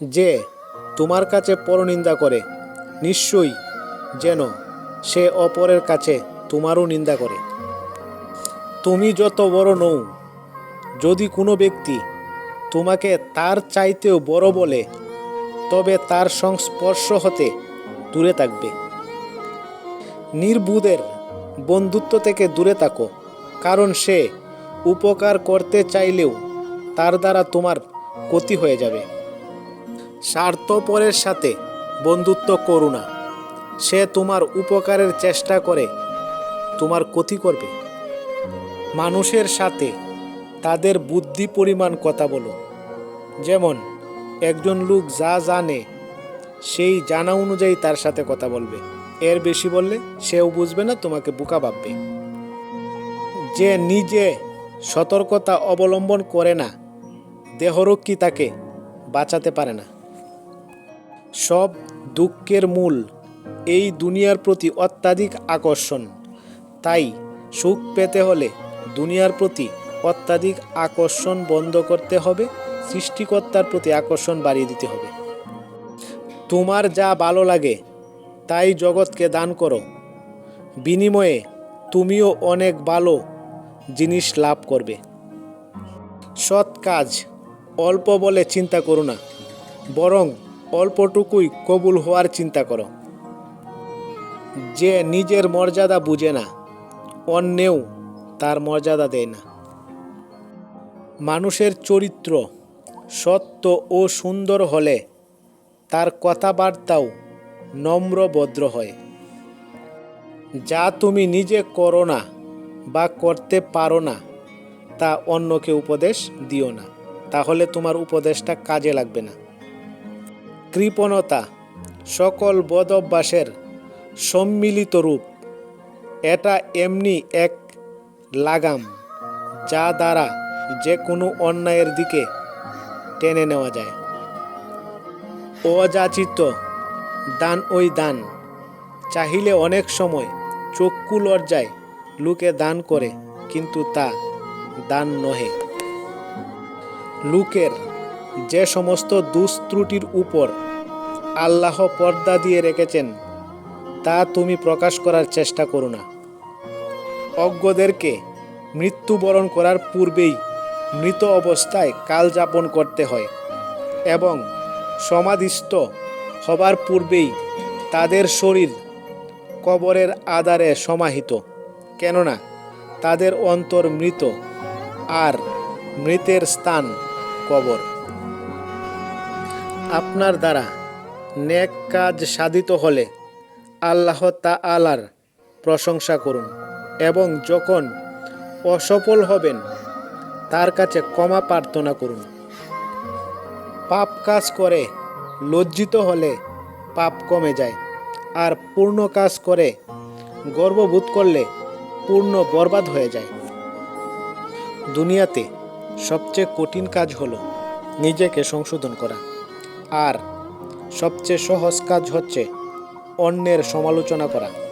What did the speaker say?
যে তোমার কাছে পরনিন্দা করে, নিশ্চয়ই যেন সে অপরের কাছে তোমারও নিন্দা করে। তুমি যত বড় নও, যদি কোনো ব্যক্তি তোমাকে তার চাইতেও বড় বলে, তবে তার সংস্পর্শ হতে দূরে থাকবে। নির্বুদের বন্ধুত্ব থেকে দূরে থাকো, কারণ সে উপকার করতে চাইলেও তার দ্বারা তোমার ক্ষতি হয়ে যাবে। স্বার্থপরের সাথে বন্ধুত্ব করো না। সে তোমার উপকারের চেষ্টা করে, তোমার ক্ষতি করবে। মানুষের সাথে তাদের বুদ্ধি পরিমাণ কথা বলো। যেমন, একজন লোক যা জানে, সেই জানা অনুযায়ী তার সাথে কথা বলবে। এর বেশি বললে সেও বুঝবে না, তোমাকে বোকা ভাববে। যে নিজে সতর্কতা অবলম্বন করে না, দেহরক্ষী তাকে বাঁচাতে পারে না। সব দুঃখের মূল এই দুনিয়ার প্রতি অত্যাধিক আকর্ষণ। তাই সুখ পেতে হলে দুনিয়ার প্রতি অত্যাধিক আকর্ষণ বন্ধ করতে হবে, সৃষ্টিকর্তার প্রতি আকর্ষণ বাড়িয়ে দিতে হবে। তোমার যা ভালো লাগে, তাই জগৎকে দান করো। বিনিময়ে তুমিও অনেক ভালো জিনিস লাভ করবে। সৎ কাজ অল্প বলে চিন্তা করো না, বরং অল্পটুকুই কবুল হওয়ার চিন্তা করো। যে নিজের মর্যাদা বুঝে না, অন্যেও তার মর্যাদা দেয় না। মানুষের চরিত্র সত্য ও সুন্দর হলে তার কথাবার্তাও নম্র ভদ্র হয়। যা তুমি নিজে করো না বা করতে পারো না, তা অন্যকে উপদেশ দিও না। তাহলে তোমার উপদেশটা কাজে লাগবে না। কৃপণতা সকল বদ অভ্যাসের সম্মিলিত রূপ। এটা এমনি এক লাগাম যা দ্বারা যে কোনো অন্যায়ের দিকে টেনে নেওয়া যায়। অযাচিত দান ওই দান চাহিলে অনেক সময় চক্ষু লজ্জায় লোকে দান করে, কিন্তু তা দান নহে। লোকের যে সমস্ত দুস্ত্রুটির উপর আল্লাহ পর্দা দিয়ে রেখেছেন, তা তুমি প্রকাশ করার চেষ্টা করো না। অজ্ঞদেরকে মৃত্যুবরণ করার পূর্বেই মৃত অবস্থায় কাল যাপন করতে হয় এবং সমাধিস্থ হবার পূর্বেই তাদের শরীর কবরের আধারে সমাহিত, কেননা তাদের অন্তর মৃত আর মৃতের স্থান কবর। আপনার দ্বারা নেক কাজ সাধিত হলে আল্লাহ তা আলার প্রশংসা করুন এবং যখন অসফল হবেন, তার কাছে ক্ষমা প্রার্থনা করুন। পাপ কাজ করে লজ্জিত হলে পাপ কমে যায়, আর পূর্ণ কাজ করে গর্ববোধ করলে পূর্ণ বরবাদ হয়ে যায়। দুনিয়াতে সবচেয়ে কঠিন কাজ হলো নিজেকে সংশোধন করা। আর সবচেয়ে সহজ কাজ হচ্ছে অন্যের সমালোচনা করা।